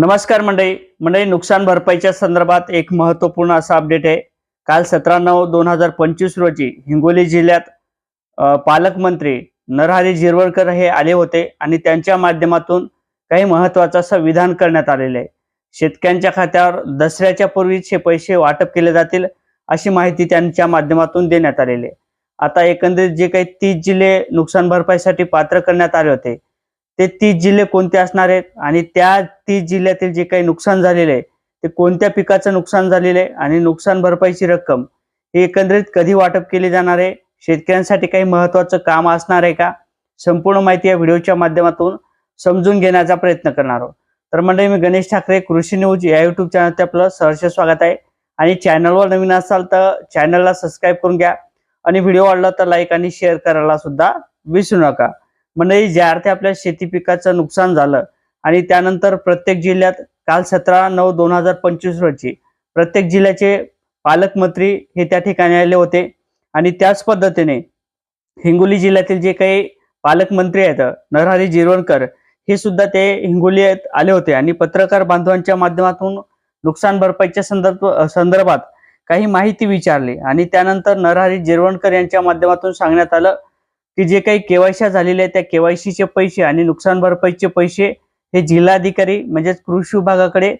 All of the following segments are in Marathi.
नमस्कार मंडळी. मंडळी नुकसान भरपाईच्या संदर्भात एक महत्त्वपूर्ण असा अपडेट आहे. काल सतरा नऊ दोन हजार पंचवीस रोजी हिंगोली जिल्ह्यात पालकमंत्री नरहरी जिरवळकर हे आले होते आणि त्यांच्या माध्यमातून काही महत्त्वाचं असं विधान करण्यात आलेलं आहे. शेतकऱ्यांच्या खात्यावर दसऱ्याच्या पूर्वीच हे पैसे वाटप केले जातील अशी माहिती त्यांच्या माध्यमातून देण्यात आलेली आहे. आता एकंदरीत जे काही तीस जिल्हे नुकसान भरपाईसाठी पात्र करण्यात आले होते ते तीस जिल्हे कोणते असणार आहेत? आणि त्या तीस जिल्ह्यातील जे काही नुकसान झालेलं आहे ते कोणत्या पिकाचं नुकसान झालेलं आहे आणि नुकसान भरपाईची रक्कम ही एकंदरीत कधी वाटप केली जाणार आहे? शेतकऱ्यांसाठी काही महत्वाचं काम असणार आहे का? संपूर्ण माहिती या व्हिडिओच्या माध्यमातून समजून घेण्याचा प्रयत्न करणार आहोत. तर मंडळी मी गणेश ठाकरे कृषी न्यूज या युट्यूब चॅनलचे आपलं सहर्ष स्वागत आहे. आणि चॅनलवर नवीन असाल तर चॅनलला सबस्क्राईब करून घ्या. आणि व्हिडिओ आवडला तर लाईक आणि शेअर करायला सुद्धा विसरू नका. मंडळी ज्या अर्थी आपल्या शेती पिकाचं नुकसान झालं. आणि त्यानंतर प्रत्येक जिल्ह्यात काल सतरा नऊ दोन हजार पंचवीस रोजी प्रत्येक जिल्ह्याचे पालकमंत्री हे त्या ठिकाणी आले होते. आणि त्याच पद्धतीने हिंगोली जिल्ह्यातील जे काही पालकमंत्री आहेत नरहरी जिरवणकर हे सुद्धा ते हिंगोली आले होते. आणि पत्रकार बांधवांच्या माध्यमातून नुकसान भरपाईच्या संदर्भ संदर्भात काही माहिती विचारली. आणि त्यानंतर नरहरी जिरवणकर यांच्या माध्यमातून सांगण्यात आलं की जे काही केवायसी झालेले आहेत त्या केवायसीचे पैसे आणि नुकसान भरपाईचे पैसे हे जिल्हाधिकारी म्हणजेच कृषी विभागाकडे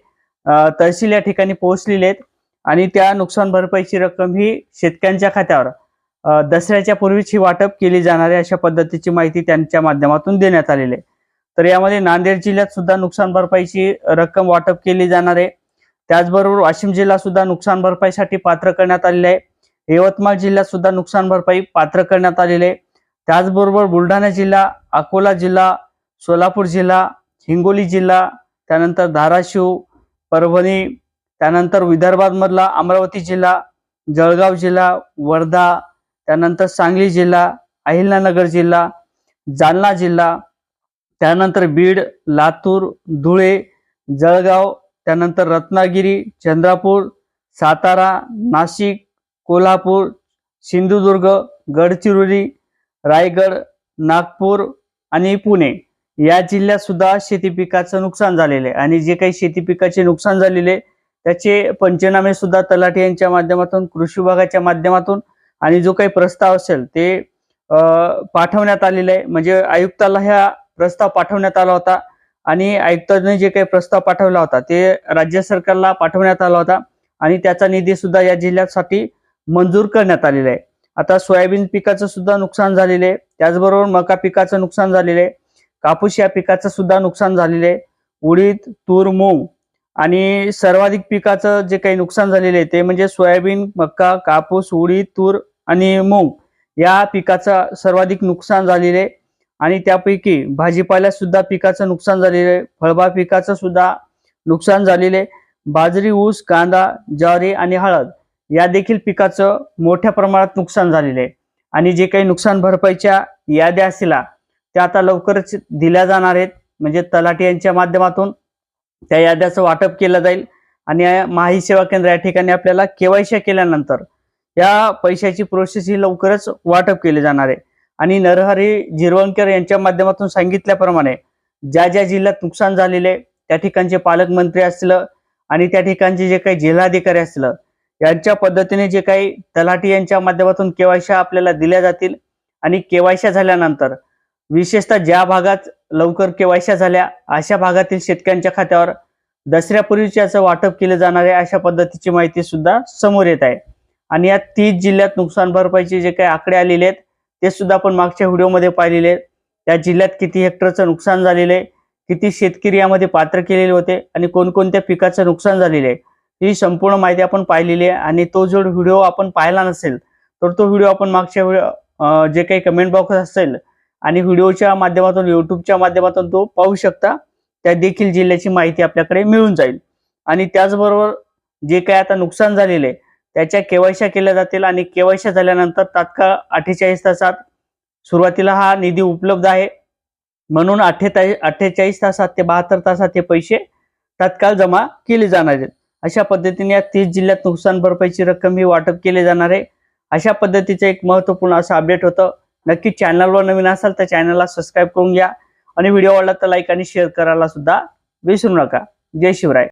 तहसील या ठिकाणी पोहोचलेले आहेत. आणि त्या नुकसान भरपाईची रक्कम ही शेतकऱ्यांच्या खात्यावर दसऱ्याच्या पूर्वीच ही वाटप केली जाणार आहे अशा पद्धतीची माहिती त्यांच्या माध्यमातून देण्यात आलेली आहे. तर यामध्ये नांदेड जिल्ह्यात सुद्धा नुकसान भरपाईची रक्कम वाटप केली जाणार आहे. त्याचबरोबर वाशिम जिल्हा सुद्धा नुकसान भरपाईसाठी पात्र करण्यात आलेले आहे. यवतमाळ जिल्ह्यात सुद्धा नुकसान भरपाई पात्र करण्यात आलेले आहे. त्याचबरोबर बुलढाणा जिल्हा अकोला जिल्हा सोलापूर जिल्हा हिंगोली जिल्हा त्यानंतर धाराशिव परभणी त्यानंतर विदर्भातमधला अमरावती जिल्हा जळगाव जिल्हा वर्धा त्यानंतर सांगली जिल्हा अहिल्यानगर जिल्हा जालना जिल्हा त्यानंतर बीड लातूर धुळे जळगाव त्यानंतर रत्नागिरी चंद्रापूर सातारा नाशिक कोल्हापूर सिंधुदुर्ग गडचिरोली रायगड नागपूर आणि पुणे या जिल्ह्यात सुद्धा शेती पिकाचं नुकसान झालेलं आहे. आणि जे काही शेती पिकाचे नुकसान झालेले आहे, त्याचे पंचनामे सुद्धा तलाठी यांच्या माध्यमातून कृषी विभागाच्या माध्यमातून आणि जो काही प्रस्ताव असेल ते पाठवण्यात आलेले आहे. म्हणजे आयुक्ताला ह्या प्रस्ताव पाठवण्यात आला होता आणि आयुक्ताने जे काही प्रस्ताव पाठवला होता ते राज्य सरकारला पाठवण्यात आला होता आणि त्याचा निधी सुद्धा या जिल्ह्यासाठी मंजूर करण्यात आलेला आहे. आता सोयाबीन पिकाचं सुद्धा नुकसान झालेलं आहे. त्याचबरोबर मका पिकाचं नुकसान झालेलं आहे. कापूस या पिकाचं सुद्धा नुकसान झालेलं आहे. उडीद तूर मूग आणि सर्वाधिक पिकाचं जे काही नुकसान झालेलं आहे ते म्हणजे सोयाबीन मका कापूस उडीद तूर आणि मूग या पिकाचं सर्वाधिक नुकसान झालेलं आहे. आणि त्यापैकी भाजीपाल्यासुद्धा पिकाचं नुकसान झालेलं आहे. फळबाग पिकाचं सुद्धा नुकसान झालेलं आहे. बाजरी ऊस कांदा ज्वारी आणि हळद या देखील पिकाचं मोठ्या प्रमाणात नुकसान झालेलं आहे. आणि जे काही नुकसान भरपाईच्या याद्या असतील त्या आता लवकरच दिल्या जाणार आहेत. म्हणजे तलाठी यांच्या माध्यमातून त्या याद्याचं वाटप केलं जाईल. आणि माही सेवा केंद्र या ठिकाणी आपल्याला केवायसी केल्यानंतर या पैशाची प्रोसेस ही लवकरच वाटप केली जाणार आहे. आणि नरहरी जिरवणकर यांच्या माध्यमातून सांगितल्याप्रमाणे ज्या ज्या जिल्ह्यात नुकसान झालेले त्या ठिकाणचे पालकमंत्री असलं आणि त्या ठिकाणचे जे काही जिल्हाधिकारी असलं यांच्या पद्धतीने जे काही तलाठी यांच्या माध्यमातून केवायशा आपल्याला दिल्या जातील आणि केवायशा झाल्यानंतर विशेषतः ज्या भागात लवकर केवायशा झाल्या अशा भागातील शेतकऱ्यांच्या खात्यावर दसऱ्यापूर्वीचे याचं वाटप केलं जाणार आहे अशा पद्धतीची माहिती सुद्धा समोर येत आहे. आणि या तीस जिल्ह्यात नुकसान भरपाईचे जे काही आकडे आलेले आहेत ते सुद्धा आपण मागच्या व्हिडिओमध्ये पाहिलेले आहेत. त्या जिल्ह्यात किती हेक्टरचं नुकसान झालेलं आहे किती शेतकरी यामध्ये पात्र केलेले होते आणि कोणकोणत्या पिकाचं नुकसान झालेलं आहे. ही संपूर्ण माहिती आपण पाहिलेली आहे आणि तो जो व्हिडिओ आपण पाहिला नसेल तर तो व्हिडिओ आपण मागच्या व्हिडिओ जे काही कमेंट बॉक्स असेल आणि व्हिडिओच्या माध्यमातून युट्यूबच्या माध्यमातून तो पाहू शकता त्या देखील जिल्ह्याची माहिती आपल्याकडे मिळून जाईल. आणि त्याचबरोबर जे काही आता नुकसान झालेलं आहे त्याच्या केवायशा केल्या जातील आणि केवायशा झाल्यानंतर तात्काळ अठ्ठेचाळीस तासात सुरुवातीला हा निधी उपलब्ध आहे. म्हणून अठ्ठेचाळीस अठ्ठेचाळीस तासात ते बहात्तर तासात हे पैसे तात्काळ जमा केले जाणार आहेत. अशा पद्धतीने या तीस जिल्ह्यात नुकसान भरपाईची रक्कम ही वाटप केली जाणार आहे. अशा पद्धतीचं एक महत्त्वपूर्ण असं अपडेट होतं. नक्की चॅनलवर नवीन असाल तर चॅनलला सबस्क्राईब करून घ्या. आणि व्हिडिओ आवडला तर लाईक आणि शेअर करायला सुद्धा विसरू नका. जय शिवराय.